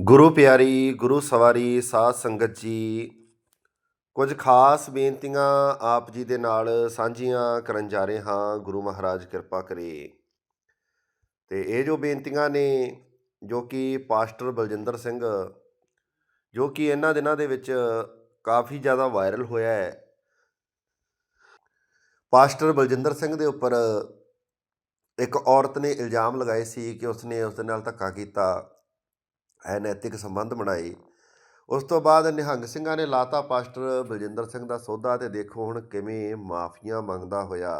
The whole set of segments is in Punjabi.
ਗੁਰੂ ਪਿਆਰੀ, ਗੁਰੂ ਸਵਾਰੀ, ਸਾਧ ਸੰਗਤ ਜੀ, ਕੁਝ ਖਾਸ ਬੇਨਤੀਆਂ ਆਪ ਜੀ ਦੇ ਨਾਲ ਸਾਂਝੀਆਂ ਕਰਨ ਜਾ ਰਹੇ ਹਾਂ। ਗੁਰੂ ਮਹਾਰਾਜ ਕਿਰਪਾ ਕਰੇ। ਤੇ ਇਹ ਜੋ ਬੇਨਤੀਆਂ ਨੇ, ਜੋ ਕਿ ਪਾਸਟਰ ਬਲਜਿੰਦਰ ਸਿੰਘ, ਜੋ ਕਿ ਇਹਨਾਂ ਦਿਨਾਂ ਦੇ ਵਿੱਚ ਕਾਫੀ ਜ਼ਿਆਦਾ ਵਾਇਰਲ ਹੋਇਆ ਹੈ। ਪਾਸਟਰ ਬਲਜਿੰਦਰ ਸਿੰਘ ਦੇ ਉੱਪਰ ਇੱਕ ਔਰਤ ਨੇ ਇਲਜ਼ਾਮ ਲਗਾਏ ਸੀ ਕਿ ਉਸਨੇ ਉਸ ਦੇ ਨਾਲ ਧੱਕਾ ਕੀਤਾ। ਅਨੈਤਿਕ ਸੰਬੰਧ ਬਣਾਏ। ਉਸ ਤੋਂ ਬਾਅਦ ਨਿਹੰਗ ਸਿੰਘਾਂ ਨੇ ਲਾਤਾ ਪਾਸਟਰ ਬਲਜਿੰਦਰ ਸਿੰਘ ਦਾ ਸੌਦਾ ਤੇ ਦੇਖੋ ਹੁਣ ਕਿਵੇਂ ਮਾਫੀਆਂ ਮੰਗਦਾ ਹੋਇਆ।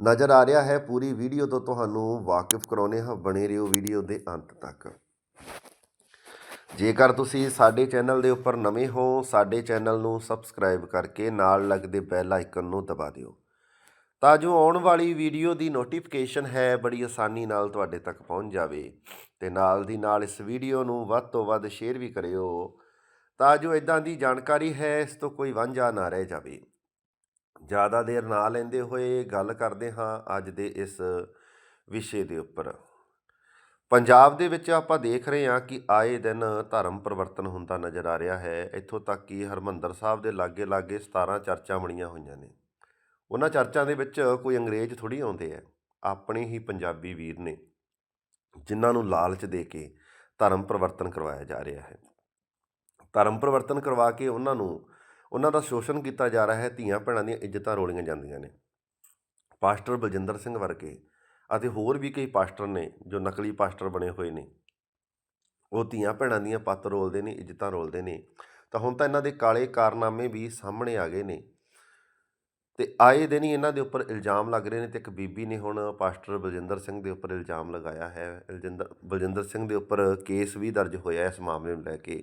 ਨਜ਼ਰ ਆ ਰਿਹਾ ਹੈ ਪੂਰੀ ਵੀਡੀਓ ਤੋਂ ਤੁਹਾਨੂੰ ਵਾਕਿਫ ਕਰਾਉਨੇ ਹਾਂ ਬਣੇ ਰਹੋ ਵੀਡੀਓ ਦੇ ਅੰਤ ਤੱਕ। ਜੇਕਰ ਤੁਸੀਂ ਸਾਡੇ ਚੈਨਲ ਦੇ ਉੱਪਰ ਨਵੇਂ ਹੋ, ਸਾਡੇ ਚੈਨਲ ਨੂੰ ਸਬਸਕ੍ਰਾਈਬ ਕਰਕੇ ਨਾਲ ਲੱਗਦੇ ਬੈਲ ਆਈਕਨ ਨੂੰ ਦਬਾ ਦਿਓ। ਤਾਂ ਜੋ ਆਉਣ ਵਾਲੀ ਵੀਡੀਓ ਦੀ ਨੋਟੀਫਿਕੇਸ਼ਨ ਹੈ, ਬੜੀ ਆਸਾਨੀ ਨਾਲ ਤੁਹਾਡੇ ਤੱਕ ਪਹੁੰਚ ਜਾਵੇ। ਤੇ ਨਾਲ ਦੀ ਨਾਲ ਇਸ ਵੀਡੀਓ ਨੂੰ ਵੱਧ ਤੋਂ ਵੱਧ ਸ਼ੇਅਰ ਵੀ ਕਰਿਓ, ਤਾਂ ਜੋ ਇਦਾਂ ਦੀ ਜਾਣਕਾਰੀ ਹੈ, ਇਸ ਤੋਂ ਕੋਈ ਵਾਂਝਾ ਨਾ ਰਹਿ ਜਾਵੇ। ਜ਼ਿਆਦਾ ਦੇਰ ਨਾ ਲੈਂਦੇ ਹੋਏ ਗੱਲ ਕਰਦੇ ਹਾਂ ਅੱਜ ਦੇ ਇਸ ਵਿਸ਼ੇ ਦੇ ਉੱਪਰ। ਪੰਜਾਬ ਦੇ ਵਿੱਚ ਆਪਾਂ ਦੇਖ ਰਹੇ ਹਾਂ ਕਿ ਆਏ ਦਿਨ ਧਰਮ ਪਰਿਵਰਤਨ ਹੁੰਦਾ ਨਜ਼ਰ ਆ ਰਿਹਾ ਹੈ। ਇੱਥੋਂ ਤੱਕ ਕਿ ਹਰਮੰਦਰ ਸਾਹਿਬ ਦੇ ਲਾਗੇ ਲਾਗੇ 17 ਚਰਚਾਂ ਬਣੀਆਂ ਹੋਈਆਂ ਨੇ। ਉਹਨਾਂ ਚਰਚਾਂ ਦੇ ਵਿੱਚ ਕੋਈ ਅੰਗਰੇਜ਼ ਥੋੜੀ ਆਉਂਦੇ ਆ। ਆਪਣੇ ਹੀ ਪੰਜਾਬੀ ਵੀਰ ਨੇ, ਜਿਨ੍ਹਾਂ ਨੂੰ ਲਾਲਚ ਦੇ ਕੇ ਧਰਮ ਪਰਿਵਰਤਨ ਕਰਵਾਇਆ ਜਾ ਰਿਹਾ ਹੈ। ਧਰਮ ਪਰਿਵਰਤਨ ਕਰਵਾ ਕੇ ਉਹਨਾਂ ਨੂੰ, ਉਹਨਾਂ ਦਾ ਸ਼ੋਸ਼ਣ ਕੀਤਾ ਜਾ ਰਿਹਾ ਹੈ, ਧੀਆਂ ਭੈਣਾਂ ਦੀਆਂ ਇੱਜ਼ਤਾਂ ਰੋਲੀਆਂ ਜਾਂਦੀਆਂ ਨੇ। ਪਾਸਟਰ ਬਲਜਿੰਦਰ ਸਿੰਘ ਵਰਗੇ ਅਤੇ ਹੋਰ ਵੀ ਕਈ ਪਾਸਟਰ ਨੇ ਜੋ ਨਕਲੀ ਪਾਸਟਰ ਬਣੇ ਹੋਏ ਨੇ। ਉਹ ਧੀਆਂ ਭੈਣਾਂ ਦੀਆਂ ਪੱਤ ਰੋਲਦੇ ਨੇ, ਇੱਜ਼ਤਾਂ ਰੋਲਦੇ ਨੇ। ਤਾਂ ਹੁਣ ਤਾਂ ਇਹਨਾਂ ਦੇ ਕਾਲੇ ਕਾਰਨਾਮੇ ਵੀ ਸਾਹਮਣੇ ਆ ਗਏ ਨੇ। ਤੇ ਆਏ ਦਿਨ ਹੀ ਇਹਨਾਂ ਦੇ ਉੱਪਰ ਇਲਜ਼ਾਮ ਲੱਗ ਰਹੇ ਨੇ ਤੇ ਇੱਕ ਬੀਬੀ ਨੇ ਹੁਣ ਪਾਸਟਰ ਬਲਜਿੰਦਰ ਸਿੰਘ ਦੇ ਉੱਪਰ ਇਲਜ਼ਾਮ ਲਗਾਇਆ ਹੈ। ਇਲਜਿੰਦਰ, ਬਲਜਿੰਦਰ ਸਿੰਘ ਦੇ ਉੱਪਰ ਕੇਸ ਵੀ ਦਰਜ ਹੋਇਆ ਇਸ ਮਾਮਲੇ ਨੂੰ ਲੈ ਕੇ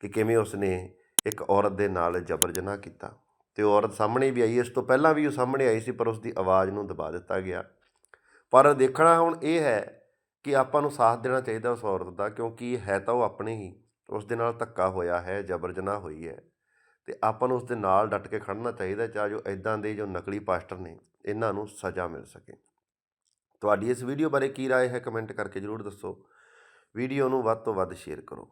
ਕਿ ਕਿਵੇਂ ਉਸਨੇ ਇੱਕ ਔਰਤ ਦੇ ਨਾਲ ਜਬਰ ਜਨਾਹ ਕੀਤਾ। ਤੇ ਉਹ ਔਰਤ ਸਾਹਮਣੇ ਵੀ ਆਈ, ਇਸ ਤੋਂ ਪਹਿਲਾਂ ਵੀ ਉਹ ਸਾਹਮਣੇ ਆਈ ਸੀ, ਪਰ ਉਸ ਦੀ ਆਵਾਜ਼ ਨੂੰ ਦਬਾ ਦਿੱਤਾ ਗਿਆ। ਪਰ ਦੇਖਣਾ ਹੁਣ ਇਹ ਹੈ ਕਿ ਆਪਾਂ ਨੂੰ ਸਾਥ ਦੇਣਾ ਚਾਹੀਦਾ ਉਸ ਔਰਤ ਦਾ, ਕਿਉਂਕਿ ਹੈ ਤਾਂ ਉਹ ਆਪਣੇ ਹੀ, ਉਸ ਦੇ ਨਾਲ ਧੱਕਾ ਹੋਇਆ ਹੈ ਜਬਰ ਜਨਾਹ ਹੋਈ ਹੈ। ਤੇ ਆਪਾਂ ਨੂੰ ਉਸ ਦੇ ਨਾਲ ਡਟ ਕੇ ਖੜਨਾ ਚਾਹੀਦਾ ਚਾਹ ਜੋ ਇਦਾਂ ਦੇ ਜੋ ਨਕਲੀ ਪਾਸਟਰ ਨੇ ਇਹਨਾਂ ਨੂੰ ਸਜ਼ਾ ਮਿਲ ਸਕੇ ਤੁਹਾਡੀ ਇਸ ਵੀਡੀਓ ਬਾਰੇ ਕੀ رائے ਹੈ ਕਮੈਂਟ ਕਰਕੇ ਜਰੂਰ ਦੱਸੋ ਵੀਡੀਓ ਨੂੰ ਵੱਧ ਤੋਂ ਵੱਧ ਸ਼ੇਅਰ ਕਰੋ